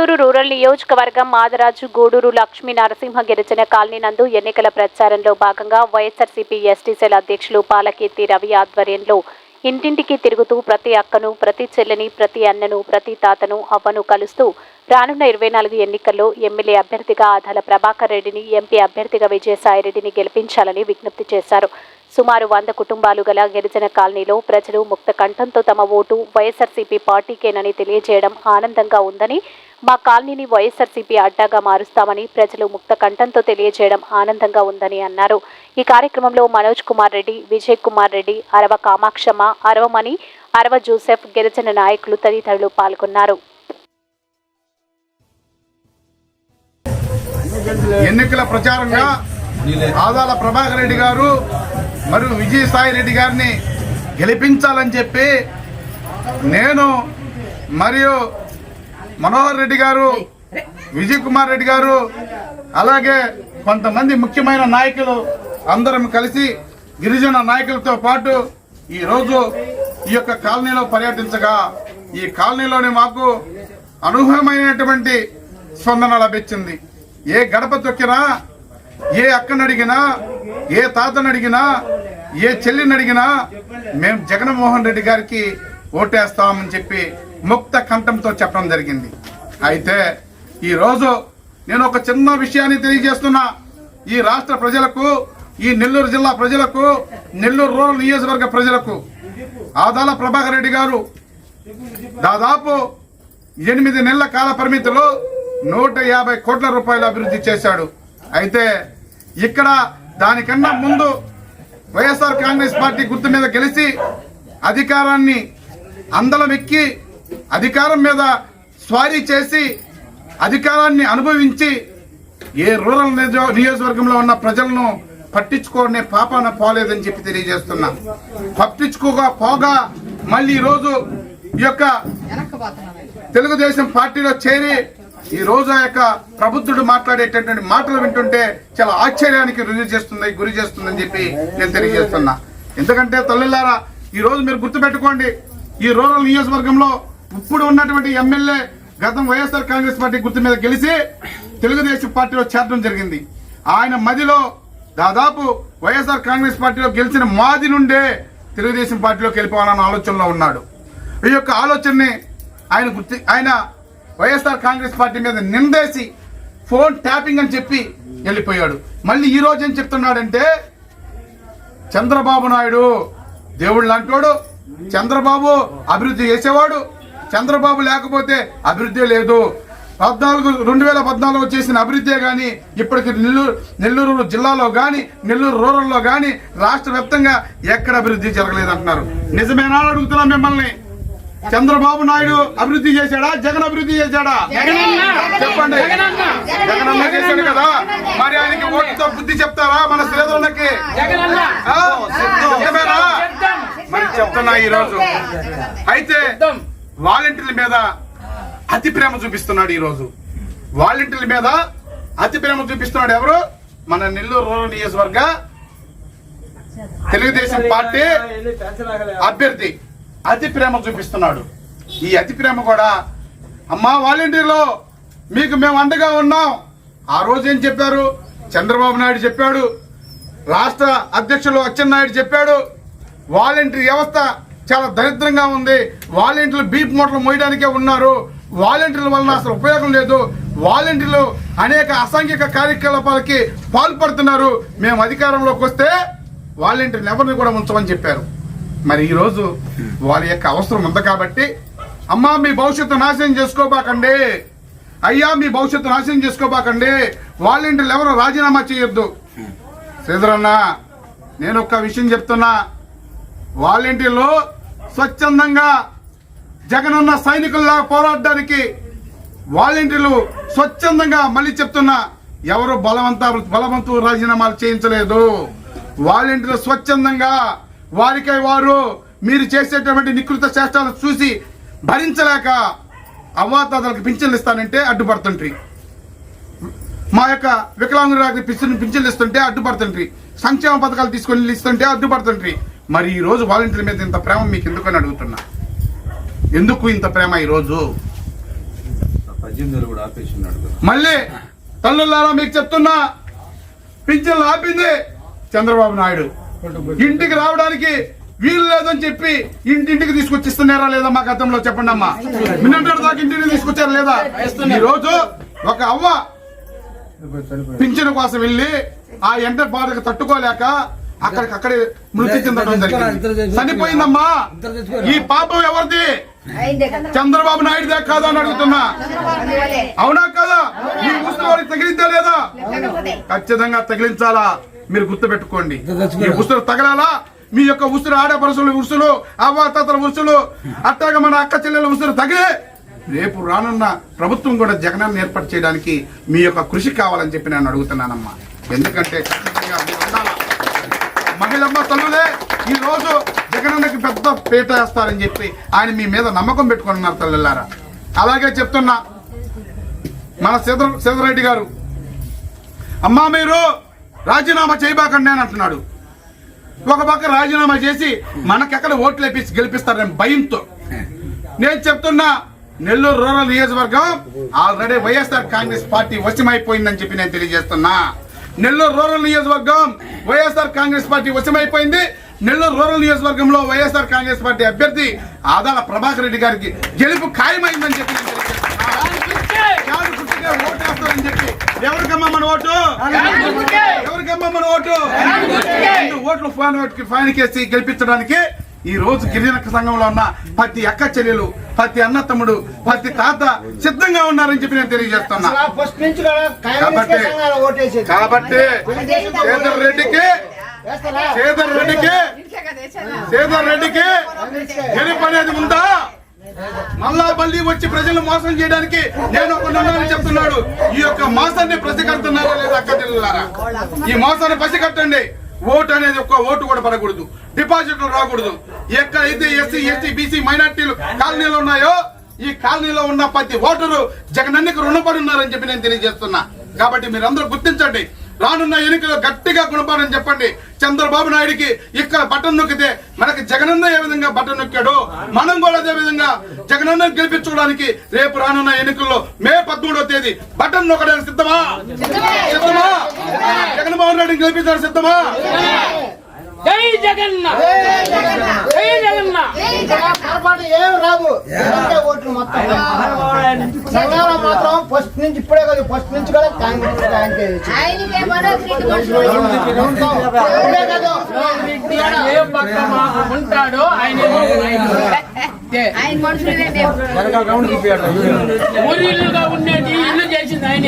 Nellore rural నియోజకవర్గం మాదరాజు గూడూరు లక్ష్మీ నరసింహ గిరిజన colony నందు ఎన్నికల ప్రచారంలో భాగంగా వైఎస్ఆర్సీపీ ఎస్టీసీల అధ్యక్షులు పాలకీర్తి రవి ఆధ్వర్యంలో ఇంటింటికి తిరుగుతూ ప్రతి అక్కను ప్రతి చెల్లిని ప్రతి అన్నను ప్రతి తాతను అవ్వను కలుస్తూ రానున్న ఇరవై నాలుగు ఎన్నికల్లో ఎమ్మెల్యే అభ్యర్థిగా ఆదాల ప్రభాకర్ రెడ్డిని ఎంపీ అభ్యర్థిగా విజయసాయిరెడ్డిని గెలిపించాలని విజ్ఞప్తి చేశారు. సుమారు వంద కుటుంబాలు గల గిరిజన కాలనీలో ప్రజలు ముక్త కంఠంతో తమ ఓటు వైఎస్ఆర్సీపీ పార్టీకేనని తెలియజేయడం ఆనందంగా ఉందని మా కాలనీని వైఎస్ఆర్సీపీ అడ్డాగా మారుస్తామని ప్రజలు ముక్త కంఠంతో తెలియజేయడం ఆనందంగా ఉందని అన్నారు. ఈ కార్యక్రమంలో మనోజ్ కుమార్ రెడ్డి విజయ్ కుమార్ రెడ్డి అరవ కామాక్షమ్మ అరవమణి అరవ జోసెఫ్ గిరిజన నాయకులు తదితరులు పాల్గొన్నారు. ఎన్నికల ప్రచారంగా ఆదాల ప్రభాకర్ రెడ్డి గారు మరియు విజయసాయి రెడ్డి గారిని గెలిపించాలని చెప్పి నేను మరియు మనోహర్ రెడ్డి గారు విజయ్ కుమార్ రెడ్డి గారు అలాగే కొంతమంది ముఖ్యమైన నాయకులు అందరం కలిసి గిరిజన నాయకులతో పాటు ఈరోజు ఈ యొక్క కాలనీలో పర్యటించగా ఈ కాలనీలోనే మాకు అనూహ్యమైనటువంటి స్పందన లభించింది. ఏ గడప తొక్కినా ఏ అక్కను అడిగినా ఏ తాతను అడిగినా ఏ చెల్లిని అడిగినా మేము జగన్మోహన్ రెడ్డి గారికి ఓటేస్తామని చెప్పి ముక్త కంఠంతో చెప్పడం జరిగింది. అయితే ఈరోజు నేను ఒక చిన్న విషయాన్ని తెలియజేస్తున్నా. ఈ రాష్ట్ర ప్రజలకు ఈ నెల్లూరు జిల్లా ప్రజలకు నెల్లూరు రూరల్ నియోజకవర్గ ప్రజలకు ఆదాల ప్రభాకర్ రెడ్డి గారు దాదాపు ఎనిమిది నెలల కాల పరిమితిలో నూట యాభై కోట్ల రూపాయలు అభివృద్ధి చేశాడు. అయితే ఇక్కడ దానికన్నా ముందు వైఎస్ఆర్ కాంగ్రెస్ పార్టీ గుర్తు మీద గెలిచి అధికారాన్ని అందలం ఎక్కి అధికారం మీద స్వారీ చేసి అధికారాన్ని అనుభవించి ఏ రూరల్ నియోజకవర్గంలో ఉన్న ప్రజలను పట్టించుకోనే పాపాన పోలేదని చెప్పి తెలియజేస్తున్నా. పట్టించుకోగా పోగా మళ్ళీ ఈ రోజు ఈ యొక్క తెలుగుదేశం పార్టీలో చేరి ఈ రోజు ఆ యొక్క ప్రబుద్ధుడు మాట్లాడేటటువంటి మాటలు వింటుంటే చాలా ఆశ్చర్యానికి రుజువు చేస్తుంది గురి చేస్తుందని చెప్పి నేను తెలియజేస్తున్నా. ఎందుకంటే తల్లిలారా ఈ రోజు మీరు గుర్తుపెట్టుకోండి ఈ రూరల్ నియోజకవర్గంలో ఇప్పుడు ఉన్నటువంటి ఎమ్మెల్యే గతం వైఎస్ఆర్ కాంగ్రెస్ పార్టీ గుర్తు మీద గెలిచి తెలుగుదేశం పార్టీలో చేరడం జరిగింది. ఆయన మదిలో దాదాపు వైఎస్ఆర్ కాంగ్రెస్ పార్టీలో గెలిచిన మాది నుండే తెలుగుదేశం పార్టీలోకి వెళ్ళిపోవాలన్న ఆలోచనలో ఉన్నాడు. ఈ యొక్క ఆలోచనని ఆయన గుర్తి ఆయన వైఎస్ఆర్ కాంగ్రెస్ పార్టీ మీద నిందేసి ఫోన్ ట్యాపింగ్ అని చెప్పి వెళ్ళిపోయాడు. మళ్ళీ ఈ రోజు ఏం చెప్తున్నాడంటే చంద్రబాబు నాయుడు దేవుడు లాంటోడు చంద్రబాబు అభివృద్ధి చేసేవాడు చంద్రబాబు లేకపోతే అభివృద్ధి లేదు. పద్నాలుగు రెండు వేల పద్నాలుగు చేసిన అభివృద్ధే కానీ ఇప్పటికి నెల్లూరు నెల్లూరు జిల్లాలో కానీ నెల్లూరు రూరల్లో కానీ రాష్ట్ర వ్యాప్తంగా ఎక్కడ అభివృద్ధి జరగలేదు అంటున్నారు నిజమేనా అడుగుతున్నాం మిమ్మల్ని. చంద్రబాబు నాయుడు అభివృద్ధి చేశాడా? జగన్ అభివృద్ధి చేశాడా? చెప్పండి. జగనన్న! చేశాడు కదా? మరి ఆయనకి ఓటుతో బుద్ధి చెప్తారా? మన? నిజమేనా? మరి చెప్తున్నా ఈ రోజు అయితే వాలంటీర్ల మీద అతి ప్రేమ చూపిస్తున్నాడు ఈ రోజు వాలంటీర్ల మీద అతి ప్రేమ చూపిస్తున్నాడు ఎవరు? మన నెల్లూరు రూరల్ నియోజకవర్గ తెలుగుదేశం పార్టీ అభ్యర్థి. అతి ప్రేమ చూపిస్తున్నాడు. ఈ అతి ప్రేమ కూడా అమ్మా వాలంటీర్లో మీకు మేము అండగా ఉన్నాం. ఆ రోజు ఏం చెప్పారు? చంద్రబాబు నాయుడు చెప్పాడు రాష్ట్ర అధ్యక్షులు అచ్చెన్నాయుడు చెప్పాడు వాలంటీర్ వ్యవస్థ చాలా దరిద్రంగా ఉంది. వాలంటీర్లు బీప్ మూటలు మోయడానికే ఉన్నారు. వాలంటీర్ల వలన అసలు ఉపయోగం లేదు. వాలంటీర్లు అనేక అసాంఘిక కార్యకలాపాలకి పాల్పడుతున్నారు. మేము అధికారంలోకి వస్తే వాలంటీర్లు ఎవరిని కూడా ఉంచమని చెప్పారు. మరి ఈరోజు వారి యొక్క అవసరం ఉంది కాబట్టి అమ్మా మీ భవిష్యత్తు నాశనం చేసుకోబాకండి. అయ్యా మీ భవిష్యత్తు నాశనం చేసుకోబాకండి. వాలంటీర్లు ఎవరు రాజీనామా చేయొద్దు. శ్రీధరన్న నేను ఒక విషయం చెప్తున్నా. వాలంటీర్లు స్వచ్ఛందంగా జగనన్న సైనికుల్లా పోరాడడానికి వాలంటీర్లు స్వచ్ఛందంగా మళ్ళీ చెప్తున్నా ఎవరు బలవంత బలవంతు రాజీనామాలు చేయించలేదు. వాలంటీర్లు స్వచ్ఛందంగా వారికై వారు మీరు చేసేటువంటి నికృత చేష్టాలు చూసి భరించలేక అవ్వాతాతలకు పింఛన్లు ఇస్తానంటే అడ్డుపడుతుంటారు మా యొక్క వికలాంగులకు పింఛన్ పింఛన్లు ఇస్తుంటే అడ్డుపడుతుంటారు సంక్షేమ పథకాలు తీసుకొని ఇస్తుంటే అడ్డుపడుతుంటారు మరి ఈ రోజు వాలంటీర్ల మీద ఇంత ప్రేమ మీకు ఎందుకని అడుగుతున్నా? ఎందుకు ఇంత ప్రేమ ఈ రోజు? పద్దెనిమిది వేలు కూడా ఆపేసి ఉన్నాడు కదా. మళ్ళీ తల్లులారా మీకు చెప్తున్నా పింఛన్లు ఆపింది చంద్రబాబు నాయుడు. ఇంటికి రావడానికి వీలు లేదని చెప్పి ఇంటింటికి తీసుకొచ్చి ఇస్తున్నారా లేదా మా గతంలో చెప్పండి అమ్మా. మిన్నటి దాకా ఇంటికి తీసుకొచ్చారా లేదా? ఈ రోజు ఒక అవ్వ పింఛన్ కోసం వెళ్ళి ఆ ఎండ బాధకు తట్టుకోలేక అక్కడికి అక్కడే మృతి చెందడం జరిగింది. చనిపోయిందమ్మా. ఈ పాపం ఎవరిది? చంద్రబాబు నాయుడుదే కాదా అని అడుగుతున్నా. అవునా కదా? ఈ ఉసురు వాడికి తగిలిందా లేదా? ఖచ్చితంగా తగిలించాలా? మీరు గుర్తు పెట్టుకోండి ఈ ఉసురు తగలాలా? మీ యొక్క ఉసురు ఆడపరుసులు ఉసులు అవ్వాతల ఉసులు అట్టాగా మన అక్క చెల్లెల ఉసురు తగిలే. రేపు రానున్న ప్రభుత్వం కూడా జగనాన్ని ఏర్పాటు చేయడానికి మీ యొక్క కృషి కావాలని చెప్పి నేను అడుగుతున్నానమ్మా. ఎందుకంటే. మహిళమ్మ తల్లులే ఈ రోజు జగనన్నకి పెద్ద పీట వేస్తారని చెప్పి ఆయన మీ మీద నమ్మకం పెట్టుకున్నారు తల్లులారా. అలాగే చెప్తున్నా మన సీత సీతారెడ్డి గారు. అమ్మా మీరు రాజీనామా చేయబాకండి అని అంటున్నాడు. ఒక పక్క రాజీనామా చేసి మనకెక్కడ ఓట్లు వేపించి గెలిపిస్తారని భయంతో. నేను చెప్తున్నా నెల్లూరు రూరల్ నియోజకవర్గం ఆల్రెడీ వైఎస్ఆర్ కాంగ్రెస్ పార్టీ వశమైపోయిందని చెప్పి నేను తెలియజేస్తున్నా. నెల్లూరు రూరల్ నియోజకవర్గం వైఎస్ఆర్ కాంగ్రెస్ పార్టీ వశమైపోయింది. నెల్లూరు రూరల్ నియోజకవర్గంలో వైఎస్ఆర్ కాంగ్రెస్ పార్టీ అభ్యర్థి ఆదాల ప్రభాకర్ రెడ్డి గారికి గెలుపు ఖాయమైందని చెప్పి ఎవరికమ్మా మన ఓటు ఎవరికమ్మా మన ఓటు రెండు ఓట్లు ఫాన్ ఫైన్ కేసి గెలిపించడానికి ఈ రోజు గిరిజన సంఘంలో ఉన్న ప్రతి అక్క చెల్లెలు ప్రతి అన్న తమ్ముడు ప్రతి తాత సిద్ధంగా ఉన్నారని చెప్పి నేను తెలియజేస్తున్నా. కాబట్టి- కాబట్టి రెడ్డికి? సేదర్ రెడ్డికి సేదర్ రెడ్డికి గెలుపు అనేది ఉందా? మళ్ళా మళ్ళీ వచ్చి ప్రజలు మోసం చేయడానికి నేను ఒక చెప్తున్నాడు. ఈ యొక్క మోసాన్ని ప్రతికడుతున్నారా లేదా ఈ మోసాన్ని పసిగట్టండి. ఓటు అనేది ఒక్క ఓటు కూడా పడకూడదు. డిపాజిట్లు రాకూడదు. ఎక్కడైతే ఎస్సీ ఎస్టీ బీసీ మైనార్టీలు కాలనీలు ఉన్నాయో ఈ కాలనీలో ఉన్న ప్రతి ఓటరు జగనన్నకి రుణపడి ఉన్నారని చెప్పి నేను తెలియజేస్తున్నా. కాబట్టి మీరందరూ గుర్తించండి. రానున్న ఎన్నికలు గట్టిగా గుణపాలని చెప్పండి. చంద్రబాబు నాయుడికి ఇక్కడ బటన్ నొక్కితే మనకి జగనన్న ఏ విధంగా బటన్ నొక్కాడో మనం కూడా అదే విధంగా జగనన్న గెలిపించుకోవడానికి రేపు రానున్న ఎన్నికల్లో మే పదమూడో తేదీ బటన్ నొక్కడానికి సిద్ధమా? సిద్ధమా. జగన్మోహన్ రెడ్డిని గెలిపించడానికి సిద్ధమా. జై జగన్న జై జగన్న పొరపాటు ఏం రాదు ఎందుకంటే ఓట్లు మొత్తం సంఘాలు మాత్రం ఫస్ట్ నుంచి ఇప్పుడే కాదు ఫస్ట్ నుంచి కూడా కాంగ్రెస్ ఉంటాడో ఆయన ఊరిల్లుగా ఉండేది ఇల్లు చేసింది ఆయన